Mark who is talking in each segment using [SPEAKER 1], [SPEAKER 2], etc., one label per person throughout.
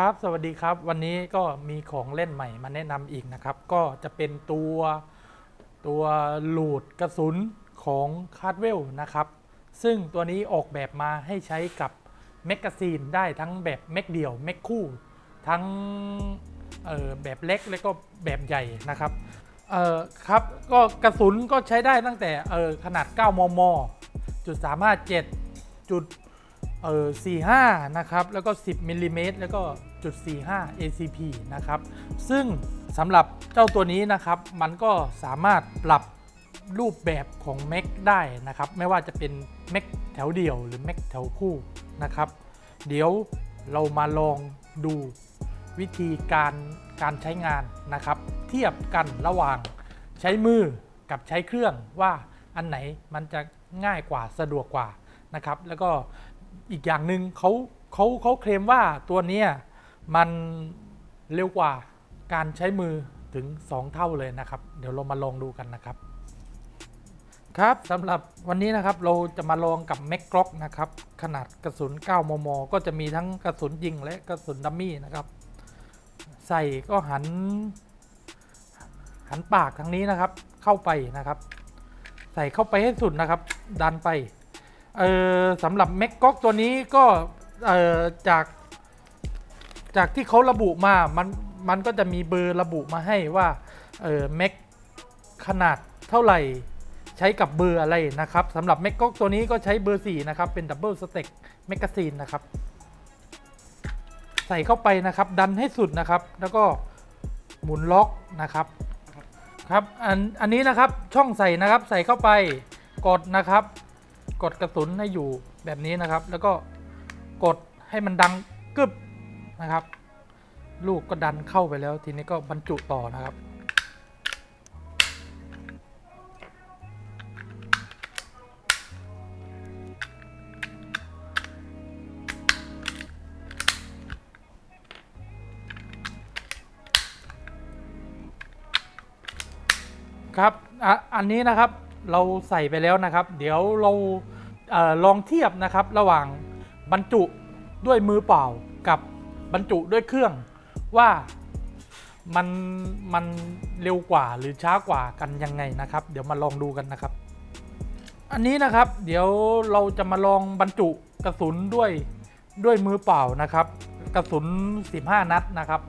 [SPEAKER 1] ครับ สวัสดีครับ วันนี้ก็มีของเล่นใหม่มาแนะนำอีกนะครับ ก็จะเป็นตัวตัวหลูดกระสุนของคาร์ดเวลนะครับ ซึ่งตัวนี้ออกแบบมาให้ใช้กับแมกกาซีนได้ทั้งแบบแม็กเดี่ยวแม็กคู่ ทั้งแบบเล็กและก็แบบใหญ่นะครับเอ่อครับก็กระสุนก็ใช้ได้ตั้งแต่เออขนาด 9 มม จุด357จุด เออ45 นะครับ แล้วก็ 10มิลลิเมตรแล้วก็จุด45 ACP นะครับ ซึ่งสำหรับเจ้าตัวนี้นะครับ มันก็สามารถปรับรูปแบบของแม็กได้นะครับ ไม่ว่าจะเป็นแม็กแถวเดี่ยวหรือแม็กแถวคู่นะครับ เดี๋ยวเรามาลองดูวิธีการการใช้งานนะครับ เทียบกันระหว่างใช้มือกับใช้เครื่องว่าอันไหนมันจะง่ายกว่าสะดวกกว่านะครับ แล้วก็ อีกอย่างหนึ่งเขาเขาเขาเคลมว่าตัวเนี้ยมันเร็วกว่าการใช้มือถึง 2 เท่าเลยนะครับ เดี๋ยวเรามาลองดูกันนะครับ ครับสำหรับวันนี้นะครับเราจะมาลองกับแม็กกล็อกนะครับ ขนาดกระสุน 9 มม ก็จะมีทั้งกระสุนยิงและกระสุนดัมมี่นะครับ ใส่ก็หัน หันปากทางนี้นะครับ เข้าไปนะครับ ใส่เข้าไปให้สุดนะครับ ดันไป เออสำหรับแม็กก๊อกตัวนี้ก็เออจากจากที่เขาระบุมามันมันก็จะมีเบอร์ระบุมาให้ว่าเออแม็กขนาดเท่าไหร่ใช้กับเบอร์อะไรนะครับสำหรับแม็กก๊อกตัวนี้ก็ใช้เบอร์ 4 นะครับ เป็นดับเบิลสเต็กแมกกาซีนนะครับ ใส่เข้าไปนะครับ ดันให้สุดนะครับ แล้วก็หมุนล็อกนะครับครับอันอันนี้นะครับช่องใส่นะครับใส่เข้าไปกดนะครับ กดกระสุนให้อยู่แบบนี้นะครับ แล้วก็กดให้มันดังกึบนะครับ ลูกก็ดันเข้าไปแล้ว ทีนี้ก็บรรจุต่อนะครับ ครับอะอันนี้นะครับ เราใส่ไปแล้วนะครับ เดี๋ยวเราเออลองเทียบนะครับระหว่างบรรจุด้วยมือเปล่ากับบรรจุด้วยเครื่องว่ามันมันเร็วกว่าหรือช้ากว่ากันยังไงนะครับ เดี๋ยวมาลองดูกันนะครับ อันนี้นะครับเดี๋ยวเราจะมาลองบรรจุกระสุนด้วยด้วยมือเปล่านะครับ กระสุน 15 นัดนะครับ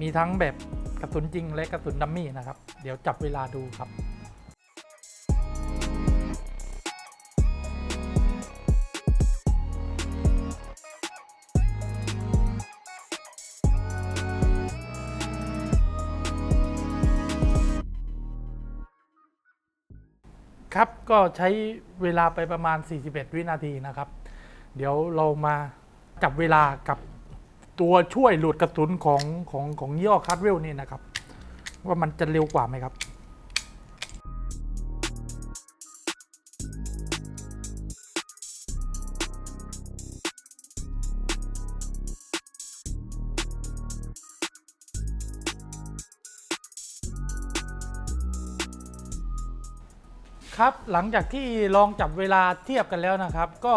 [SPEAKER 1] มีทั้งแบบกระสุนจริงและกระสุนดัมมี่นะครับ เดี๋ยวจับเวลาดูครับ ครับก็ใช้เวลาไปประมาณ 41 วินาทีนะครับ เดี๋ยวเรามาจับเวลากับตัวช่วยหลุดกระสุนของของของยี่ห้อคัตเวลนี่นะครับ ว่ามันจะเร็วกว่าไหมครับ ครับหลังจากที่ลองจับเวลาเทียบกันแล้วนะครับ ก็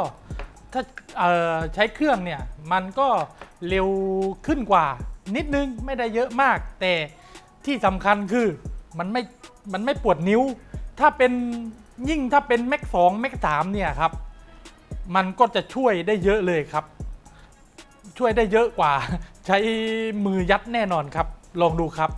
[SPEAKER 1] ถ้าใช้เครื่องเนี่ยมันก็เร็วขึ้นกว่า นิดนึงไม่ได้เยอะมาก แต่ที่สำคัญคือมันไม่มันไม่ปวดนิ้ว ถ้าเป็นยิ่งถ้าเป็นแม็กสองแม็กสามเนี่ยครับ มันก็จะช่วยได้เยอะเลยครับ ช่วยได้เยอะกว่า ใช้มือยัดแน่นอนครับ ลองดูครับ